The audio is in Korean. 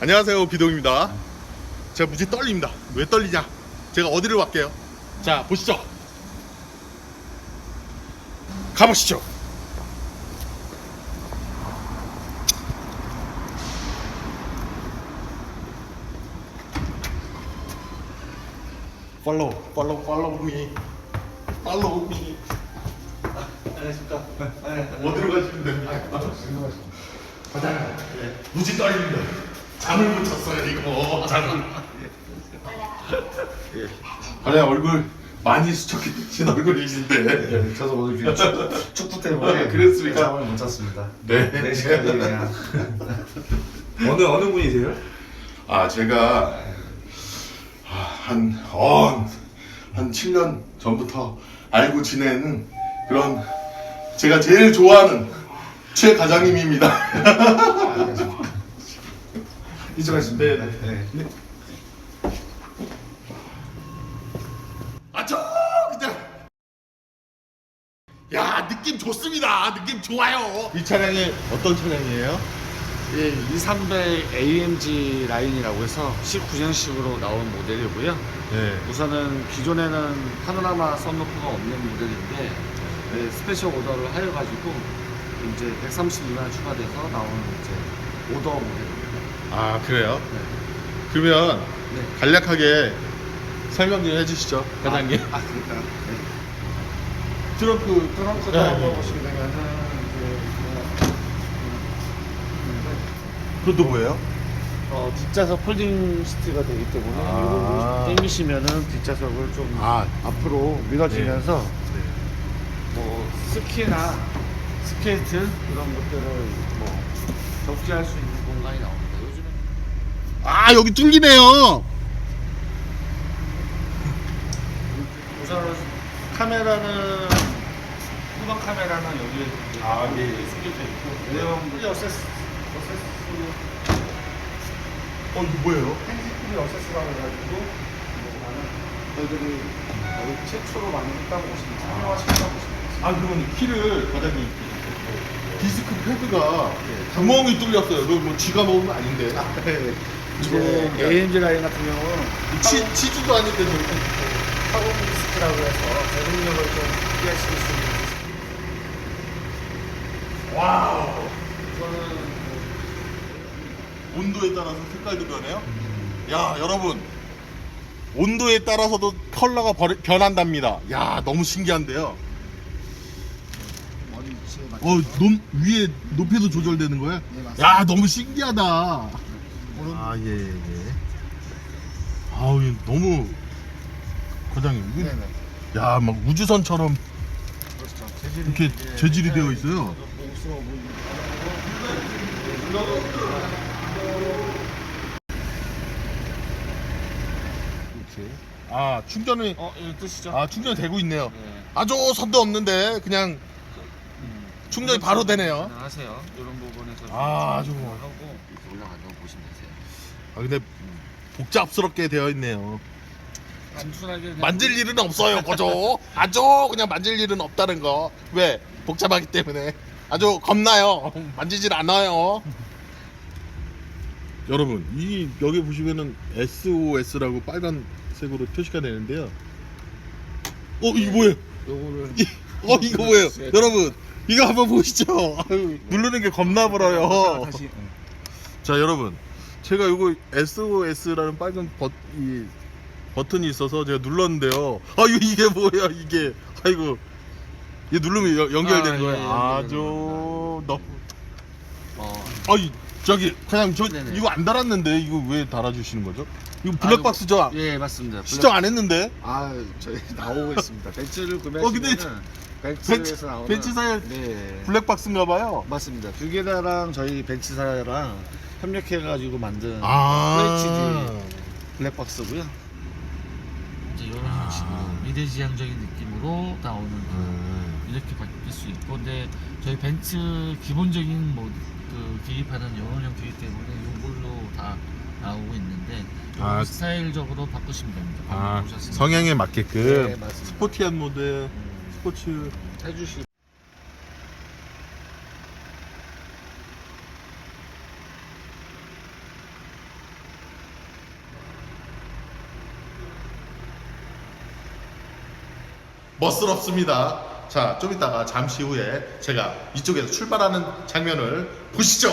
안녕하세요 비동입니다. 제가 무지 떨립니다. 왜 떨리냐? 제가 어디를 갈게요? 자 보시죠. 가보시죠. 팔로우 팔로우 팔로우 미 팔로우 미 안녕하십니까. 어디로 가시면 됩니까? 가자 무지 떨립니다 잠을 못 잤어요 이거 잠을 아니 얼굴 많이 수척해진 얼굴이신데 네, 저도 오늘 그냥 축- 축구 때문에 아, 그랬습니까? 잠을 못 잤습니다. 네. 네 시간이 그냥 어느 어느 분이세요? 아 제가 한어한 7년 전부터 알고 지내는 그런 제가 제일 좋아하는 최 과장님입니다. 이쪽에 있습니다. 네, 네. 아저 그냥 야 느낌 좋습니다. 느낌 좋아요. 이 차량이 어떤 차량이에요? 예, 230 AMG 라인이라고 해서 19년식으로 나온 모델이고요. 네. 우선은 기존에는 파노라마 썬루프가 없는 모델인데 예, 스페셜 오더를 하여가지고 이제 132만 추가돼서 나오는 이제 오더 모델입니다. 아 그래요? 네. 그러면 네. 간략하게 설명 좀 해주시죠, 과장님. 아, 그러니까요. 네. 트렁크 트렁크도 네. 한번 보시게 되면은 이제 뭐, 그것도 뭐예요? 어, 뒷좌석 폴딩 시트가 되기 때문에 아. 이거 당기시면은 뒷좌석을 좀 아. 앞으로 밀어지면서 네. 뭐 스키나 스케이트 이런 것들을 뭐 적재할 수 있는 공간이 나옵니다. 아 여기 뚫리네요. 우선은 카메라는 후방 카메라는 여기에 아, 예, 예. 숨겨져 있고 내용 어세스 어세스 어 이거 뭐예요? 핸즈 프리 어세스라고 해가지고 저희들이 거의 최초로 만들었다고 보시면 참여하셨다고 보시면 돼요. 아 그러면 키를 과장님 디스크 패드가 구멍이 뚫렸어요. 이거 뭐 쥐가 먹은 거 아닌데. 이제 AMG 라인 같은 경우는 치 치즈도 아닌데 저렇게. 카본 디스크라고 해서 제동력을 좀 피하실 수 있는 와우. 이거는 온도에 따라서 색깔도 변해요? 야 여러분 온도에 따라서도 컬러가 버- 변한답니다. 야 너무 신기한데요. 머리 위치에 맞 어, 높, 위에 높이도 조절되는 거예요? 네, 맞습니다. 야, 너무 신기하다. 아, 예, 예, 예. 아우, 이거 너무, 과장님, 이거- 네네 야, 막 우주선처럼 그렇죠. 재질이 이렇게 이제 재질이 네, 되어 있어요. 목수 뭐 이렇게. 아, 충전이, 어, 이거 뜨시죠? 아, 충전이 되고 있네요. 네. 아주 선도 없는데, 그냥 충전이 바로 되네요. 하세요. 이런 부분에서 좀 아, 아주 뭐. 하고 이렇게 올라가는 거 보시면 되세요. 아, 근데 복잡스럽게 되어 있네요. 단순하게 그냥 만질 일은 없어요, 거저. 아주 그냥 만질 일은 없다는 거. 왜? 복잡하기 때문에. 아주 겁나요. 만지질 않아요. 여러분, 이 여기 보시면은 SOS라고 빨간색으로 표시가 되는데요. 어, 이거 뭐예요? 요거를 이- 어, 이거 뭐예요? 여러분, 이거 한번 보시죠. 아유, 누르는 게 겁나 불어요. 다시 네. 자 여러분 제가 이거 SOS라는 빨간 버, 이 버튼이 있어서 제가 눌렀는데요 아 이거 이게 뭐야 이게 아이고 이게 누르면 여- 연결되는 아, 거예요 예, 예, 아주 너무 어, 아이 저기 그냥 저 네네. 이거 안 달았는데 이거 왜 달아주시는 거죠? 이거 블랙박스죠? 예 맞습니다. 시청 안 했는데 아 저희 나오고 있습니다. 벤츠를 어, 근데 구매하시면은 벤츠에서 나오는 벤츠사의 네 블랙박스인가 봐요 맞습니다. 뷰게다랑 저희 벤츠사랑 협력해가지고 만든 아 FHD 블랙박스고요. 이제 이런 아. 식으로 미래지향적인 느낌으로 나오는 음. 이렇게 바뀔 수 있고 근데 저희 벤츠 기본적인 뭐그 계기판은 영혼형 기기 때문에 이걸로 다 나오고 있는데 아. 아, 스타일적으로 바꾸시면 됩니다. 아, 방금 보셨습니다. 성향에 맞게끔 네, 맞습니다. 스포티한 모드 음, 스포츠 해주시 멋스럽습니다. 자, 좀 이따가 잠시 후에 제가 이쪽에서 출발하는 장면을 보시죠.